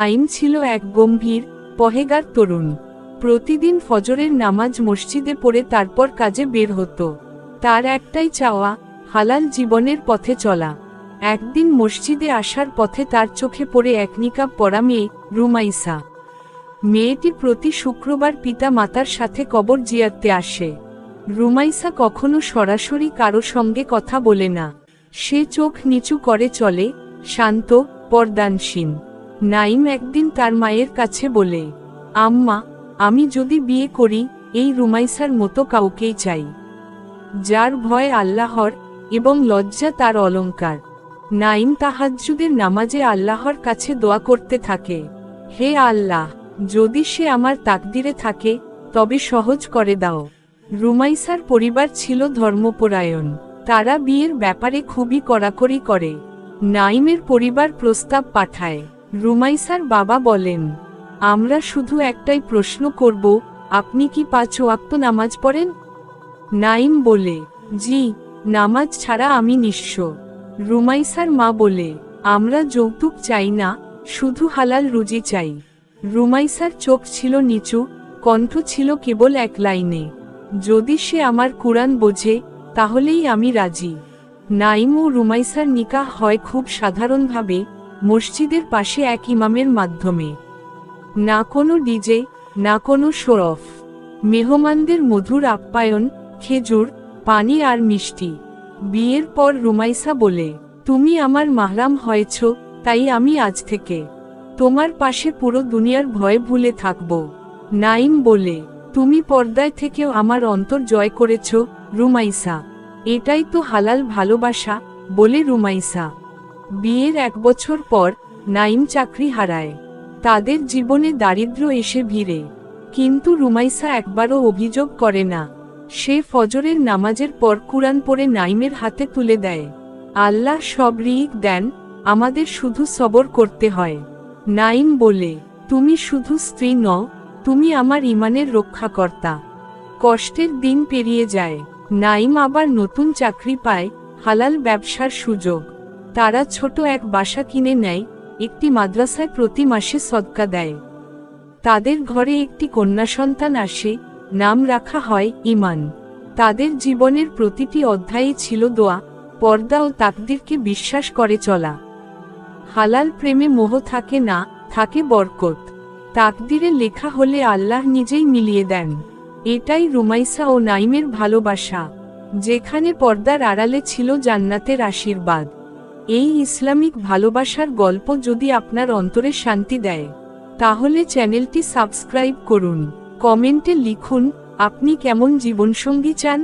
I'm ছিল এক গম্ভীর, পহেগার তরুণ। প্রতিদিন ফজরের নামাজ মসজিদে পড়ে তারপর কাজে বের হতো। তার একটাই চাওয়া, হালাল জীবনের পথে চলা। একদিন মসজিদে আসার পথে তার চোখে পড়ে এক নিকাব পরা মেয়ে, রুমাইসা। মেয়েটি প্রতি শুক্রবার পিতা মাতার সাথে কবর জিয়াতে আসে। রুমাইসা কখনো সরাসরি কারও সঙ্গে কথা বলে না। সে চোখ নিচু করে চলে, শান্ত, পর্দানসীন। নাইম একদিন তার মায়ের কাছে বলে, আম্মা, আমি যদি বিয়ে করি, এই রুমাইসার মতো কাউকেই চাই। যার ভয় আল্লাহর এবং লজ্জা তার অলংকার। নাইম তাহাজ্জুদের নামাজে আল্লাহর কাছে দোয়া করতে থাকে, হে আল্লাহ, যদি সে আমার তাকদিরে থাকে, তবে সহজ করে দাও। রুমাইসার পরিবার ছিল ধর্মপরায়ণ, তারা বিয়ের ব্যাপারে খুবই কড়াকড়ি করে। নাইমের পরিবার প্রস্তাব পাঠায়। রুমাইসার বাবা বলেন, আমরা শুধু একটাই প্রশ্ন করব, আপনি কি পাঁচ ওয়াক্ত নামাজ পড়েন? নাইম বলে, জি, নামাজ ছাড়া আমি নিঃস্ব। রুমাইসার মা বলে, আমরা যৌতুক চাই না, শুধু হালাল রুজি চাই। রুমাইসার চোখ ছিল নিচু, কণ্ঠ ছিল কেবল এক লাইনে, যদি সে আমার কুরআন বোঝে, তাহলেই আমি রাজি। নাইম ও রুমাইসার নিকাহ হয় খুব সাধারণভাবে মসজিদের পাশে এক ইমামের মাধ্যমে। না কোনো ডিজে, না কোনো শোরফ মেহমানদের মধুর আপ্যায়ন, খেজুর, পানি আর মিষ্টি। বিয়ের পর রুমাইসা বলে, তুমি আমার মাহরাম হয়েছ, তাই আমি আজ থেকে তোমার পাশে পুরো দুনিয়ার ভয় ভুলে থাকব। নাইম বলে, তুমি পর্দায় থেকেও আমার অন্তর জয় করেছ, রুমাইসা। এটাই তো হালাল ভালোবাসা, বলে রুমাইসা। বিয়ের এক বছর পর নাইম চাকরি হারায়। তাদের জীবনে দারিদ্র্য এসে ভিড়ে। কিন্তু রুমাইসা একবারও অভিযোগ করে না। সে ফজরের নামাজের পর কুরআন পড়ে নাইমের হাতে তুলে দেয়। আল্লাহ সব রিক দেন, আমাদের শুধু সবর করতে হয়। নাইম বলে, তুমি শুধু স্ত্রী নও, তুমি আমার ইমানের রক্ষাকর্তা। কষ্টের দিন পেরিয়ে যায়। নাইম আবার নতুন চাকরি পায়, হালাল ব্যবসার সুযোগ। তারা ছোট এক বাসা কিনে নেয়, একটি মাদ্রাসায় প্রতি মাসে সদকা দেয়। তাদের ঘরে একটি কন্যা সন্তান আসে, নাম রাখা হয় ইমান। তাদের জীবনের প্রতিটি অধ্যায়ে ছিল দোয়া, পর্দা ও তাকদিরকে বিশ্বাস করে চলা। হালাল প্রেমে মোহ থাকে না, থাকে বরকত। তাকদিরে লেখা হলে আল্লাহ নিজেই মিলিয়ে দেন। এটাই রুমাইসা ও নাইমের ভালোবাসা। যেখানে পর্দার আড়ালে ছিল জান্নাতের আশীর্বাদ। এই ইসলামিক ভালোবাসার গল্প যদি আপনার অন্তরে শান্তি দেয়, তাহলে চ্যানেলটি সাবস্ক্রাইব করুন, কমেন্টে লিখুন, আপনি কেমন জীবনসঙ্গী চান?